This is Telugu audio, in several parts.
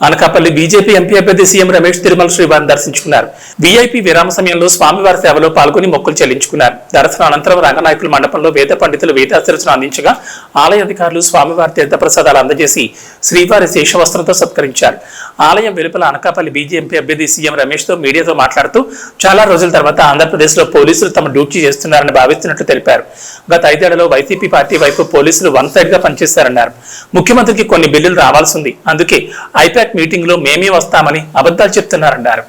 అనకాపల్లి బీజేపీ ఎంపీ అభ్యర్థి సీఎం రమేష్ తిరుమల శ్రీవారిని దర్శించుకున్నారు. వీఐపీ విరామ సమయంలో స్వామివారి సేవలో పాల్గొని మొక్కులు చెల్లించుకున్నారు. దర్శన అనంతరం రంగనాయకుల మండపంలో వేద పండితులు వేదాశీర్చన అందించగా ఆలయ అధికారులు స్వామివారి తీర్థప్రసాదాలు అందజేసి శ్రీవారి శేషవస్త్రంతో సత్కరించారు. ఆలయం వెలుపల అనకాపల్లి బీజేపీ అభ్యర్థి సీఎం రమేష్తో మీడియాతో మాట్లాడుతూ చాలా రోజుల తర్వాత ఆంధ్రప్రదేశ్లో పోలీసులు తమ డ్యూటీ చేస్తున్నారని భావిస్తున్నట్లు తెలిపారు. గత ఐదేళ్ళలో వైసీపీ పార్టీ వైపు పోలీసులు వన్ సైడ్గా పనిచేశారన్నారు. ముఖ్యమంత్రికి కొన్ని బిల్లులు రావాల్సి ఉంది. అందుకే ఐపాక్ మీటింగ్లో మేమే వస్తామని అబద్ధాలు చెప్తున్నారన్నారు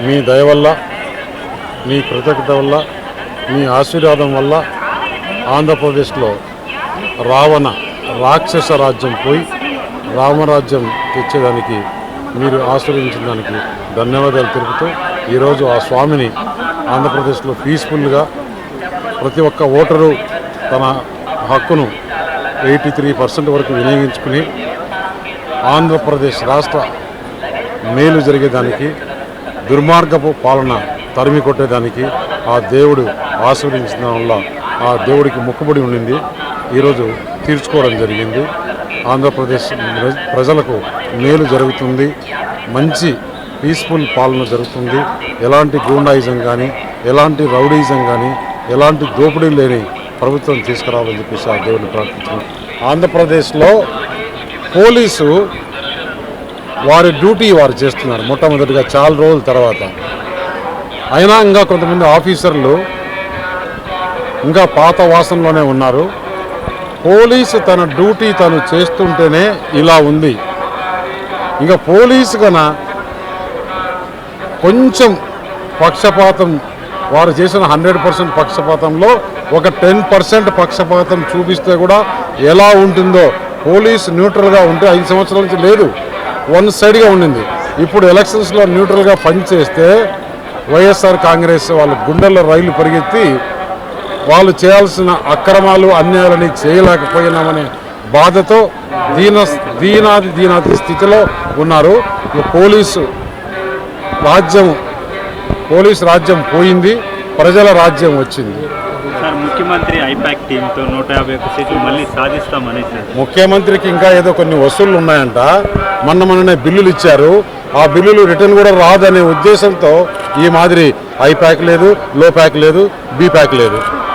మీ దయ వల్ల మీ కృతజ్ఞత వల్ల మీ ఆశీర్వాదం వల్ల ఆంధ్రప్రదేశ్లో రావణ రాక్షస రాజ్యం పోయి రామరాజ్యం తెచ్చేదానికి మీరు ఆశ్రయించిన దానికి ధన్యవాదాలు తెలుపుతూ ఈరోజు ఆ స్వామిని ఆంధ్రప్రదేశ్లో పీస్ఫుల్గా ప్రతి ఒక్క ఓటరు తన హక్కును ఎయిటీ త్రీ పర్సెంట్ వరకు వినియోగించుకుని ఆంధ్రప్రదేశ్ రాష్ట్ర మేలు జరిగేదానికి దుర్మార్గపు పాలన తరిమి కొట్టేదానికి ఆ దేవుడు ఆశీర్వదించిన వల్ల ఆ దేవుడికి మొక్కుబడి ఉండింది. ఈరోజు తీర్చుకోవడం జరిగింది. ఆంధ్రప్రదేశ్ ప్ర- ప్రజలకు మేలు జరుగుతుంది. మంచి పీస్ఫుల్ పాలన జరుగుతుంది. ఎలాంటి గూండాయిజం కానీ ఎలాంటి రౌడీజం కానీ ఎలాంటి దోపిడీ లేని ప్రభుత్వం తీసుకురావాలని చెప్పేసి ఆ దేవుడిని ప్రార్థించాను ఆంధ్రప్రదేశ్లో పోలీసు వారి డ్యూటీ వారు చేస్తున్నారు మొట్టమొదటిగా చాలా రోజుల తర్వాత. అయినా ఇంకా కొంతమంది ఆఫీసర్లు ఇంకా పాత వాసనలోనే ఉన్నారు. పోలీసు తన డ్యూటీ తను చేస్తుంటేనే ఇలా ఉంది. ఇంకా పోలీసు కన కొంచెం పక్షపాతం వారు చేసిన హండ్రెడ్ పర్సెంట్ పక్షపాతంలో ఒక టెన్ పర్సెంట్ పక్షపాతం చూపిస్తే కూడా ఎలా ఉంటుందో పోలీస్ న్యూట్రల్గా ఉంటే ఐదు సంవత్సరాల నుంచి లేదు వన్ సైడ్గా ఉండింది. ఇప్పుడు ఎలక్షన్స్లో న్యూట్రల్గా పనిచేస్తే వైఎస్ఆర్ కాంగ్రెస్ వాళ్ళ గుండెల్లో రైలు పరిగెత్తి వాళ్ళు చేయాల్సిన అక్రమాలు అన్యాయాలని చేయలేకపోయినామనే బాధతో దీన దీనాది దీనాది స్థితిలో ఉన్నారు. పోలీసు రాజ్యం పోలీస్ రాజ్యం పోయింది ప్రజల రాజ్యం వచ్చింది. ముఖ్యమంత్రి ఐపాక్ టీంతో నూట యాభై ఒక్క సీట్లు మళ్ళీ సాధిస్తామని సార్. ముఖ్యమంత్రికి ఇంకా ఏదో కొన్ని వసూళ్ళు ఉన్నాయంట. మొన్న మొన్ననే బిల్లులు ఇచ్చారు. ఆ బిల్లులు రిటర్న్ కూడా రాదనే ఉద్దేశంతో ఈ మాదిరి ఐ ప్యాక్ లేదు లో ప్యాక్ లేదు బి ప్యాక్ లేదు.